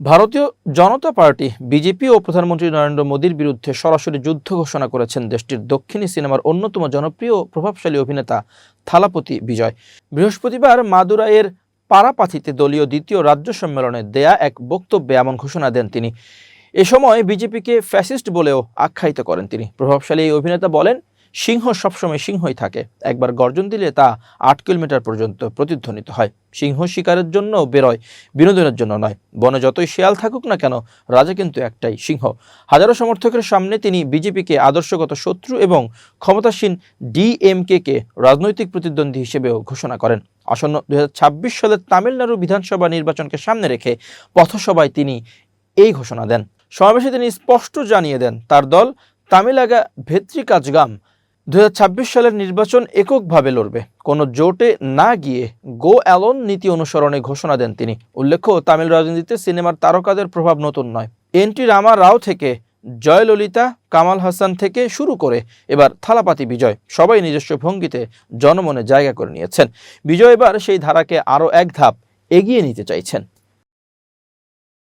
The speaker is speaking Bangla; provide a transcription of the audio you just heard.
ভারতীয় জনতা পার্টি, বিজেপি ও প্রধানমন্ত্রী নরেন্দ্র মোদীর বিরুদ্ধে সরাসরি যুদ্ধ ঘোষণা করেছেন দেশটির দক্ষিণী সিনেমার অন্যতম জনপ্রিয় প্রভাবশালী অভিনেতা থালাপতি বিজয়। বৃহস্পতিবার মাদুরাইয়ের পারাপাথিতে দলীয় দ্বিতীয় রাজ্য সম্মেলনে দেয়া এক বক্তব্যে এমন ঘোষণা দেন তিনি। এ সময় বিজেপিকে ফ্যাসিস্ট বলেও আখ্যায়িত করেন তিনি। প্রভাবশালী এই অভিনেতা বলেন সিংহ সবসময় সিংহই থাকে। একবার গর্জন দিলে তা আট কিলোমিটার পর্যন্ত প্রতিধ্বনিত হয়। সিংহ শিকারের জন্য বেরোয়, বিনোদনের জন্য নয়। বনে যতই শেয়াল থাকুক না কেন, রাজা কিন্তু একটাই সিংহ। হাজারো সমর্থকের সামনে তিনি বিজেপিকে আদর্শগত শত্রু এবং ক্ষমতাসীন ডিএমকে কে রাজনৈতিক প্রতিদ্বন্দ্বী হিসেবেও ঘোষণা করেন। আসন্ন দুই হাজার ছাব্বিশ সালের তামিলনাড়ু বিধানসভা নির্বাচনকে সামনে রেখে পথসভায় তিনি এই ঘোষণা দেন। সমাবেশে তিনি স্পষ্ট জানিয়ে দেন, তার দল তামিলাগা ভেত্রিকাজগাম দু হাজার ছাব্বিশ সালের নির্বাচন এককভাবে লড়বে। কোনো জোটে না গিয়ে গো অ্যালন নীতি অনুসরণে ঘোষণা দেন তিনি। উল্লেখ্য, তামিল রাজনীতিতে সিনেমার তারকাদের প্রভাব নতুন নয়। এন টি রামা রাও থেকে জয়ললিতা, কামাল হাসান থেকে শুরু করে এবার থালাপাতি বিজয়। সবাই নিজস্ব ভঙ্গিতে জনমনে জায়গা করে নিয়েছেন। বিজয় এবার সেই ধারাকে আরও এক ধাপ এগিয়ে নিতে চাইছেন।